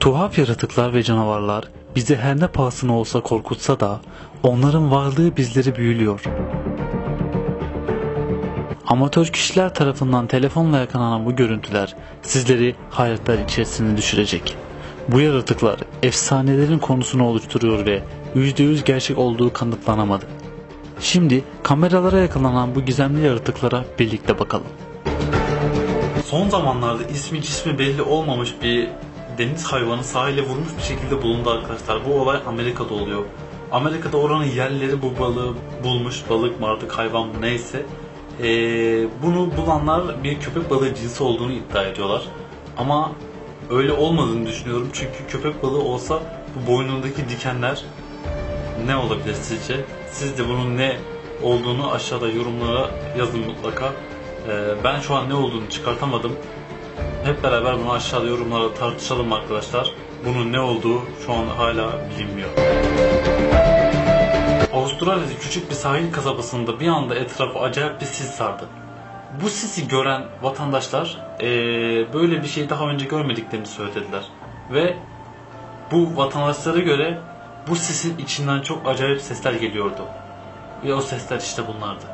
Tuhaf yaratıklar ve canavarlar bizi her ne pahasına olsa korkutsa da onların varlığı bizleri büyülüyor. Amatör kişiler tarafından telefonla yakalanan bu görüntüler sizleri hayretler içerisine düşürecek. Bu yaratıklar efsanelerin konusunu oluşturuyor ve %100 gerçek olduğu kanıtlanamadı. Şimdi kameralara yakalanan bu gizemli yaratıklara birlikte bakalım. Son zamanlarda ismi cismi belli olmamış bir deniz hayvanı sahile vurmuş bir şekilde bulundu arkadaşlar. Bu olay Amerika'da oluyor. Amerika'da oranın yerleri bu balığı bulmuş. Balık mı artık hayvan mı neyse. Ee, bunu bulanlar bir köpek balığı cinsi olduğunu iddia ediyorlar. Ama öyle olmadığını düşünüyorum. Çünkü köpek balığı olsa bu boynundaki dikenler ne olabilir sizce? Siz de bunun ne olduğunu aşağıda yorumlara yazın mutlaka. Ee, ben şu an ne olduğunu çıkartamadım. Hep beraber bunu aşağıda yorumlara tartışalım arkadaşlar. Bunun ne olduğu şu an hala bilinmiyor. Avustralya'da küçük bir sahil kasabasında bir anda etrafı acayip bir sis sardı. Bu sisi gören vatandaşlar eee, böyle bir şey daha önce görmediklerini söylediler. Ve bu vatandaşlara göre bu sisin içinden çok acayip sesler geliyordu. Ve o sesler işte bunlardı.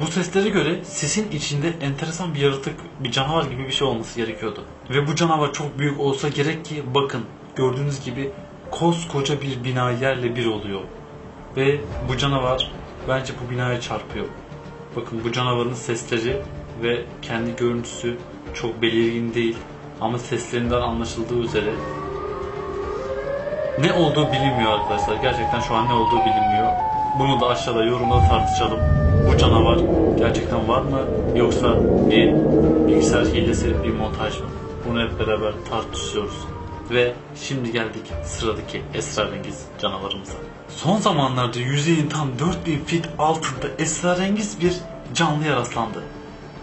Bu seslere göre sisin içinde enteresan bir yaratık, bir canavar gibi bir şey olması gerekiyordu. Ve bu canavar çok büyük olsa gerek ki bakın gördüğünüz gibi koskoca bir bina yerle bir oluyor. Ve bu canavar bence bu binaya çarpıyor. Bakın bu canavarın sesleri ve kendi görüntüsü çok belirgin değil. Ama seslerinden anlaşıldığı üzere ne olduğu bilinmiyor arkadaşlar. Gerçekten şu an ne olduğu bilinmiyor. Bunu da aşağıda yorumda tartışalım. Bu canavar gerçekten var mı yoksa bir bilgisayar hilesi, bir montaj mı? Bunu hep beraber tartışıyoruz. Ve şimdi geldik sıradaki esrarengiz canavarımıza. Son zamanlarda yüzeyin tam 4000 fit altında esrarengiz bir canlıya rastlandı.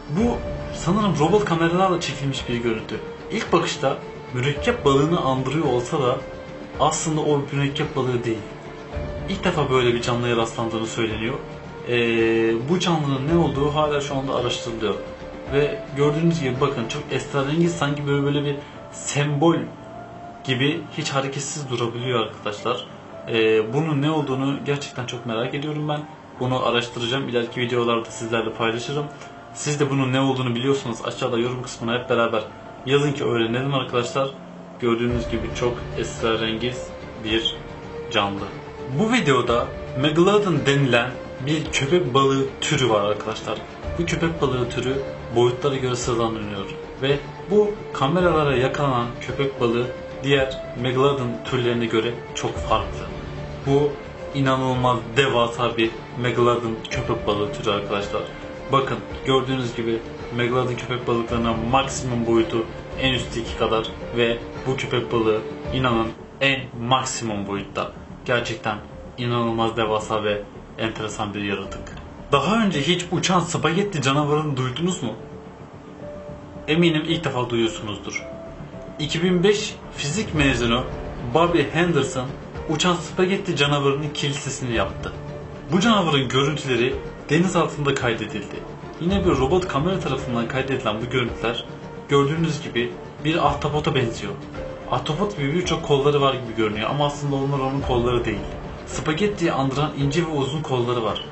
Bu sanırım robot kameralarla çekilmiş bir görüntü. İlk bakışta mürekkep balığını andırıyor olsa da aslında o mürekkep balığı değil. İlk defa böyle bir canlıya rastlandığını söyleniyor. Ee, bu canlının ne olduğu hala şu anda araştırılıyor. Ve gördüğünüz gibi bakın çok esrarengiz sanki böyle böyle bir sembol gibi hiç hareketsiz durabiliyor arkadaşlar. Ee, bunun ne olduğunu gerçekten çok merak ediyorum ben. Bunu araştıracağım. İleriki videolarda sizlerle paylaşırım. Siz de bunun ne olduğunu biliyorsunuz. Aşağıda yorum kısmına hep beraber yazın ki öğrenelim arkadaşlar. Gördüğünüz gibi çok esrarengiz bir canlı. Bu videoda Megalodon denilen bir köpek balığı türü var arkadaşlar. Bu köpek balığı türü boyutlara göre sıralanıyor ve bu kameralara yakalanan köpek balığı diğer Megalodon türlerine göre çok farklı. Bu inanılmaz devasa bir Megalodon köpek balığı türü arkadaşlar. Bakın gördüğünüz gibi Megalodon köpek balıklarının maksimum boyutu en üstteki kadar ve bu köpek balığı inanın en maksimum boyutta. Gerçekten inanılmaz devasa ve enteresan bir yaratık. Daha önce hiç uçan spagetti canavarını duydunuz mu? Eminim ilk defa duyuyorsunuzdur. 2005 fizik mezunu Bobby Henderson uçan spagetti canavarının kilisesini yaptı. Bu canavarın görüntüleri deniz altında kaydedildi. Yine bir robot kamera tarafından kaydedilen bu görüntüler gördüğünüz gibi bir ahtapota benziyor. Ahtapot gibi birçok kolları var gibi görünüyor ama aslında onlar onun kolları değil. Spagettiyi andıran ince ve uzun kolları var.